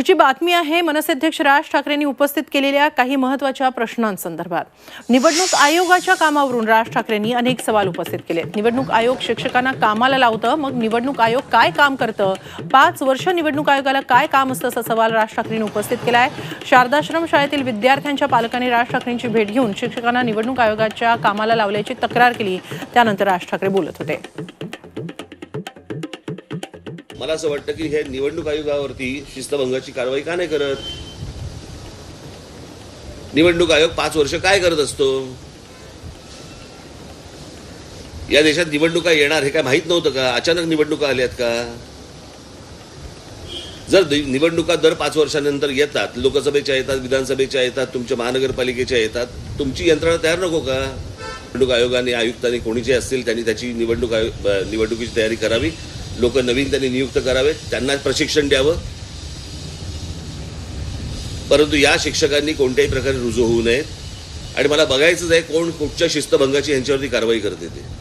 पुढची बातमी आहे मनसे अध्यक्ष राज ठाकरेंनी उपस्थित केलेल्या काही महत्त्वाच्या प्रश्नांसंदर्भात. निवडणूक आयोगाच्या कामावरून राज ठाकरेंनी अनेक सवाल उपस्थित केले. निवडणूक आयोग शिक्षकांना कामाला लावतं मग निवडणूक आयोग काय काम करतं? पाच वर्ष निवडणूक आयोगाला काय काम असतं असा सवाल राज ठाकरेंनी उपस्थित केला आहे शारदाश्रम शाळेतील विद्यार्थ्यांच्या पालकांनी राज ठाकरेंची भेट घेऊन शिक्षकांना निवडणूक आयोगाच्या कामाला लावल्याची तक्रार केली. त्यानंतर राज ठाकरे बोलत होते. मला असं वाटतं की हे निवडणूक आयोगावरती शिस्तभंगाची कारवाई का नाही करत? निवडणूक आयोग पाच वर्ष काय करत असतो? या देशात निवडणुका येणार हे काय माहीत नव्हतं का? अचानक निवडणुका आल्यात का? जर निवडणुका दर पाच वर्षानंतर येतात लोकसभेच्या येतात विधानसभेच्या येतात तुमच्या महानगरपालिकेच्या येतात तुमची यंत्रणा तयार नको का? निवडणूक आयोगाने आयुक्तांनी कोणी जे असतील त्यांनी त्याची निवडणूक आयोग निवडणुकीची तयारी करावी? लोक नवीन त्यांनी नियुक्त करावेत त्यांना प्रशिक्षण द्यावं. परंतु या शिक्षकांनी कोणत्याही प्रकारे रुजू होऊ नयेत. आणि मला बघायचंच आहे कोण कुठच्या शिस्तभंगाची यांच्यावरती कारवाई करते ते.